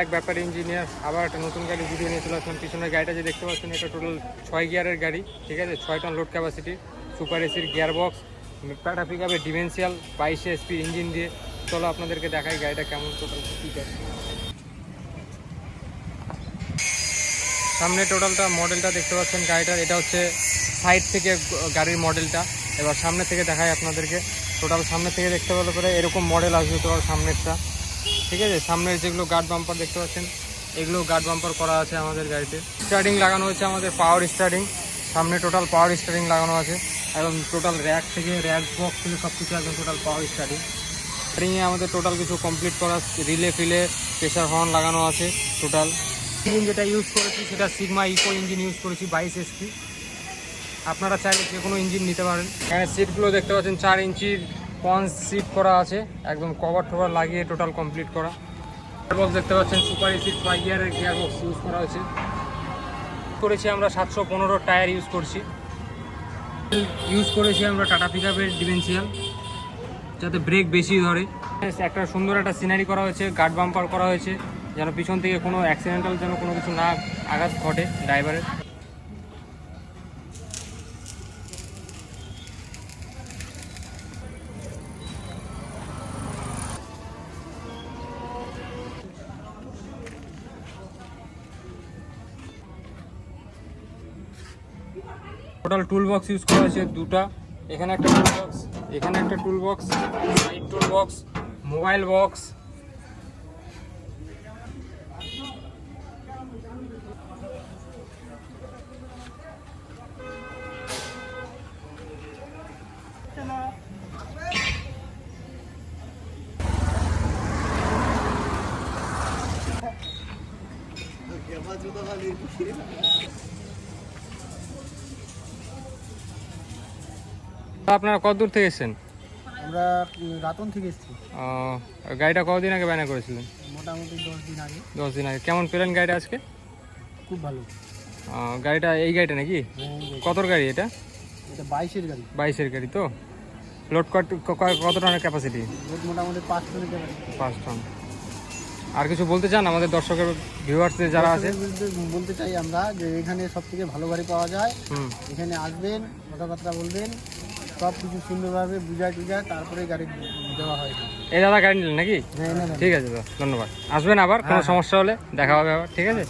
এক ব্যাপার ইঞ্জিনিয়ার আবার একটা নতুন গাড়ি ভিডিও নিয়ে চলে আসলাম। পিছনের গাড়িটা যে দেখতে পাচ্ছেন, এটা টোটাল ছয় গিয়ারের গাড়ি, ঠিক আছে? ছয় টন লোড ক্যাপাসিটি সুপার এসির গিয়ার বক্স টাটা পিক আপের ডিমেন্সিয়াল বাইশে এসপি ইঞ্জিন দিয়ে। চলো আপনাদেরকে দেখাই গাড়িটা কেমন টোটাল কী সামনে টোটালটা মডেলটা দেখতে পাচ্ছেন গাড়িটার, এটা হচ্ছে সাইড থেকে গাড়ির মডেলটা এবার সামনে থেকে দেখাই আপনাদেরকে। টোটাল সামনে থেকে দেখতে পেলে পরে এরকম মডেল আসবে টোটাল সামনেরটা। ঠিক আছে? সামনের যেগুলো গার্ড বাম্পার দেখতে পাচ্ছেন, এগুলো গার্ড বাম্পার করা আছে আমাদের গাড়িতে। স্টার্টিং লাগানো হচ্ছে আমাদের পাওয়ার স্টার্টিং সামনে টোটাল পাওয়ার স্টার্টিং লাগানো আছে। এবং টোটাল র্যাক থেকে র্যাক বক্স থেকে সব কিছু একদম টোটাল পাওয়ার স্টার্টিং স্টার্টিংয়ে আমাদের টোটাল কিছু কমপ্লিট করা রিলে ফিলে প্রেশার হর্ন লাগানো আছে টোটাল ইঞ্জিন যেটা ইউজ করেছি সেটা সিগমা ইকো ইঞ্জিন ইউজ করেছি বাইশ এসপি আপনারা চাইলে যে কোনো ইঞ্জিন নিতে পারেন। এখানে সিটগুলো দেখতে পাচ্ছেন, চার ইঞ্চির পঞ্চ সিট করা আছে, একদম কভার টভার লাগিয়ে টোটাল কমপ্লিট করা। বক্স দেখতে পাচ্ছেন সুপার এসি ফাইভ গিয়ারের গিয়ার বক্স ইউজ করা হয়েছে। করেছি আমরা সাতশো পনেরো টায়ার ইউজ করছি। ইউজ করেছি আমরা টাটা পিক আপের ডিমেন্সিয়াল যাতে ব্রেক বেশি ধরে। একটা সুন্দর একটা সিনারি করা হয়েছে গার্ড বাম্পার করা হয়েছে, যেন পিছন থেকে কোনো অ্যাক্সিডেন্টাল যেন কোনো কিছু না আঘাত ঘটে ড্রাইভারের টোটাল টুল বক্স ইউজ করা হয়েছে দুটা। এখানে একটা টুল বক্স এখানে একটা tool box side tool box mobile box আপনারা কত দূর থেকে এসেছেন? আমরা রাতন থেকে এসেছি। গাড়িটা কতদিন আগে বায়না করেছিলেন? মোটামুটি দশ দিন আগে। দশ দিন আগে। কেমন পেলেন গাড়িটা আজকে? খুব ভালো। গাড়িটা এই গাড়িটা নাকি? হ্যাঁ, কতর গাড়ি এটা? এটা বাইশের গাড়ি। বাইশের গাড়ি তো? লোড কত টনের ক্যাপাসিটি মোটামুটি পাঁচ কিলোমিটার পাঁচ টন। আর কিছু বলতে চান আমাদের দর্শকের ভিউয়ার্সদের যারা আছে? বলতে চাই আমরা যে এখানে সব থেকে ভালো গাড়ি পাওয়া যায়। এখানে আসবেন কথাবার্তা বলবেন সব কিছু সুন্দরভাবে বুঝায় টুঝায় তারপরে গাড়ি দেওয়া হয়। এই দাদা গাড়ি নিলেন নাকি? হ্যাঁ ঠিক আছে দাদা ধন্যবাদ। আসবেন আবার কোনো সমস্যা হলে দেখা হবে আবার ঠিক আছে?